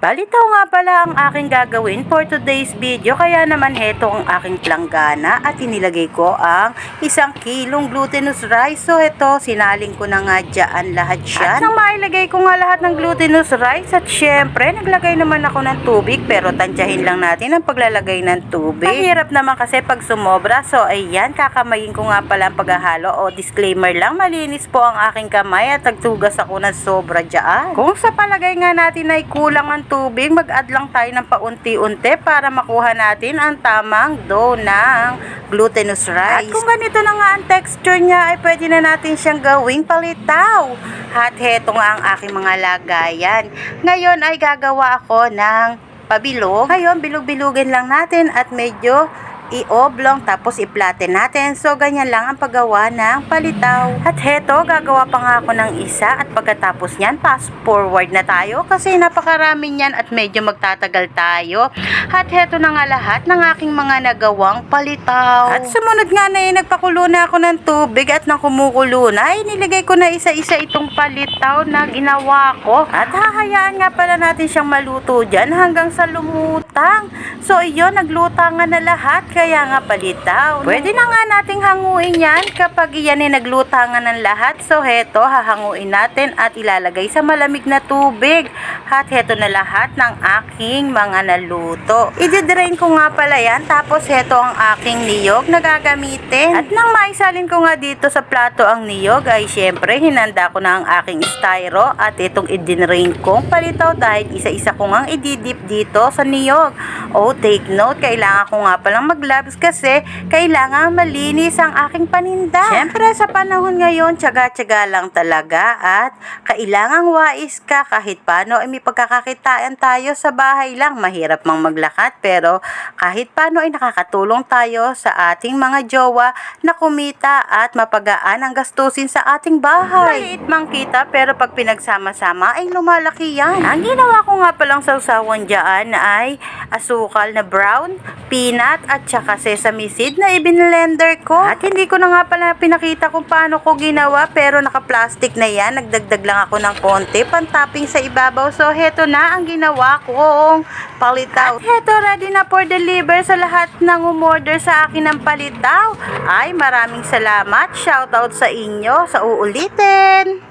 Balitaw nga pala ang aking gagawin for today's video kaya naman heto ang aking planggana at inilagay ko ang isang kilong glutinous rice. So ito, sinaling ko na nga dyan lahat siya. At nang mailagay ko nga lahat ng glutinous rice at syempre naglagay naman ako ng tubig pero tansyahin lang natin ang paglalagay ng tubig. Mahirap naman kasi pag sumobra. So ayan, kakamayin ko nga pala ang paghahalo o disclaimer lang, malinis po ang aking kamay at nagtugas ako ng sobra dyan. Kung sa palagay nga natin ay kulang ang tubig, mag-add lang tayo ng paunti-unti para makuha natin ang tamang dough ng glutinous rice. At kung ganito na nga ang texture niya, ay pwede na natin siyang gawing palitaw. At heto nga ang aking mga lagayan. Ngayon ay gagawa ako ng pabilog. Ngayon, bilog-bilugin lang natin at medyo i-oblong tapos i-flatten natin. So, ganyan lang ang paggawa ng palitaw. At heto, gagawa pa nga ako ng isa at pagkatapos niyan, fast forward na tayo kasi napakarami niyan at medyo magtatagal tayo. At heto na nga lahat ng aking mga nagawang palitaw. At sumunod nga na yun, nagpakulo na ako ng tubig at nang kumukulo na, ay nilagay ko na isa-isa itong palitaw na ginawa ko. At hahayaan nga pala natin siyang maluto dyan hanggang sa lumutang. So, iyon, naglutangan na lahat kaya nga palitaw. Pwede na nga nating hanguin yan kapag iyan ay naglutangan ng lahat. So heto, hahanguin natin at ilalagay sa malamig na tubig. At heto na lahat ng aking mga naluto. I-drain ko nga pala yan. Tapos heto ang aking niyog na gagamitin. At nang maisalin ko nga dito sa plato ang niyog ay syempre hinanda ko na ang aking styro at itong i-drain kong palitaw dahil isa-isa ko nga ididip dito sa niyog. Oh, take note, kailangan ko nga palang mag-gloves kasi kailangan malinis ang aking paninda. Siyempre, sa panahon ngayon, tsaga-tsaga lang talaga at kailangan wais ka kahit paano ay may pagkakakitaan tayo sa bahay lang. Mahirap mang maglakad pero kahit paano ay nakakatulong tayo sa ating mga jowa na kumita at mapagaan ang gastusin sa ating bahay. Maliit mang kita pero pag pinagsama-sama ay lumalaki yan. Ang ginawa ko nga palang sausawan dyan ay asukal na brown, peanut at saka sesame seed na ibinlender ko. At hindi ko na nga pala pinakita kung paano ko ginawa pero naka-plastic na yan. Nagdagdag lang ako ng konti pantapping sa ibabaw. So heto na ang ginawa kong palitaw. At heto ready na for deliver sa lahat ng umorder sa akin ng palitaw. Ay maraming salamat. Shoutout sa inyo sa uulitin.